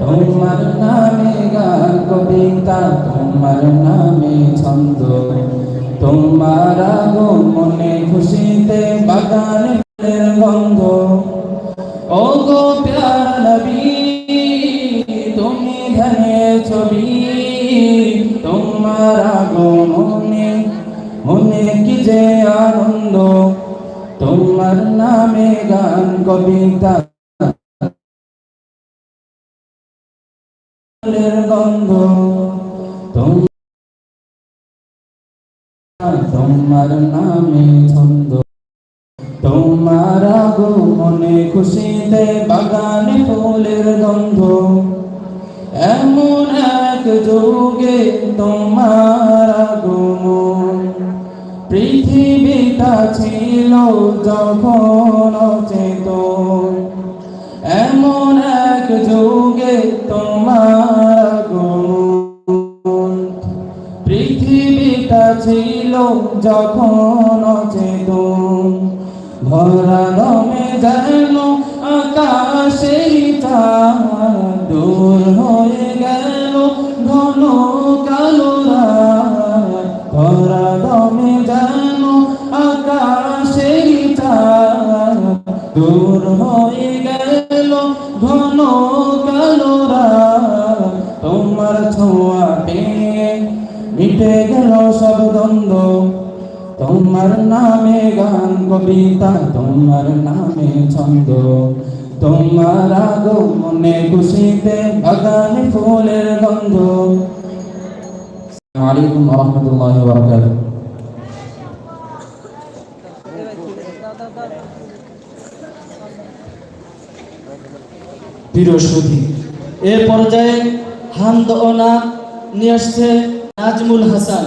তোমার নামে গান কবিতা, তোমার নামে ছন্দ। তোমার মনে খুশিতে বাগানে ফুলের গন্ধ ও গো তুমি ধনে ছবি। তোমার মনে মনে কি যে আনন্দ। তোমার নামে গান কবিতা গন্ধ। তোম- তোমার নামে ছন্দ। তোমার মনে খুশিতে বাগানে ফুলের গন্ধ। এমন এক যুগে তোমার আগমন। পৃথিবীটা ছিল যখন যুগে তোমার আগমন পৃথিবীটা ছিল যখন অচেতন ভরা দমে যেন আকাশের চাঁদ দূর হয়ে গেল ঘন কালো। ভরা দমে যেন আকাশের চাঁদ দূর হয়ে গেল ঘন কালোরা, তোমার ছোঁয়া পেয়ে মিটে গেল সব দ্বন্দ্ব। তোমার নামে গান, কবিতা, তোমার নামে ছন্দ। তোমার আগমনে খুশিতে বাগানে ফুলের গন্ধ। আলাইকুম রাহমাতুল্লাহি ওয়া বারাকাতুহু প্রিয় এ পর্যায়ে হামদ ও নিয়ে আসছে নাজমুল হাসান।